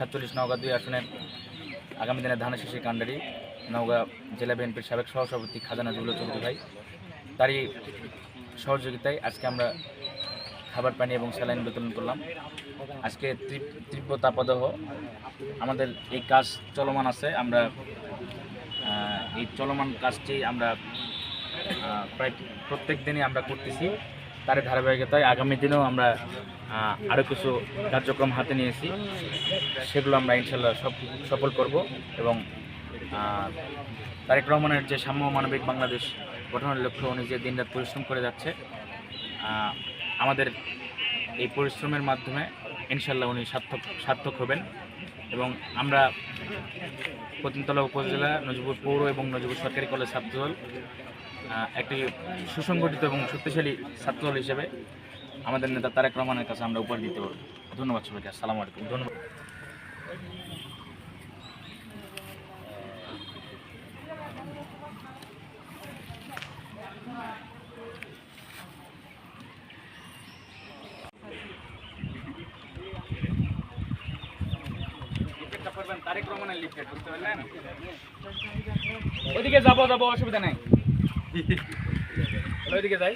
সাতচল্লিশ নওগাঁ দুই আসনের আগামী দিনে ধানের শীষের কাণ্ডারি, নওগাঁ জেলা বিএনপির সাবেক সহসভাপতি খাজানা জুবুল চৌধুরী ভাই। তারই সহযোগিতায় আজকে আমরা খাবার, পানি এবং স্যালাইন বিতরণ করলাম। আজকে তীব- তীব্র তাপদাহ। আমাদের এই কাজ চলমান আছে। আমরা এই চলমান কাজটি আমরা প্রায় প্রত্যেক দিনই আমরা করতেছি। তার ধারাবাহিকতায় আগামী দিনেও আমরা আরও কিছু কার্যক্রম হাতে নিয়েছি। সেগুলো আমরা ইনশাল্লাহ সব সফল করব এবং তারেক রহমানের যে সাম্য মানবিক বাংলাদেশ গঠনের লক্ষ্য উনি যে দিনরাত পরিশ্রম করে যাচ্ছে আমাদের এই পরিশ্রমের মাধ্যমে ইনশাল্লাহ উনি সার্থক সার্থক হবেন এবং আমরা পতিনতলা উপজেলা নজিবুর পৌর এবং নজিবুর সরকারি কলেজ ছাত্রদল একটি সুসংগঠিত এবং শক্তিশালী ছাত্রদল হিসেবে আমাদের নেতা তারেক রহমানের কাছে আমরা উপহার দিতে পারব। ধন্যবাদ সবাইকে, আসসালামু আলাইকুম, ধন্যবাদ। ওইদিকে যাব যাব, অসুবিধা নাই। ওইদিকে যাই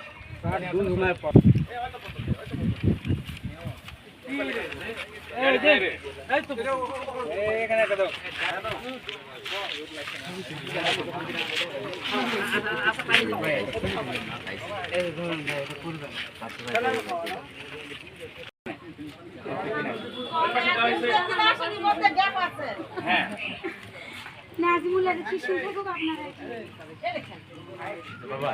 এখানে একটা দাও হ্যাঁ নাজিমুল্লাহ কি শুনতে খুব আপনারা বাবা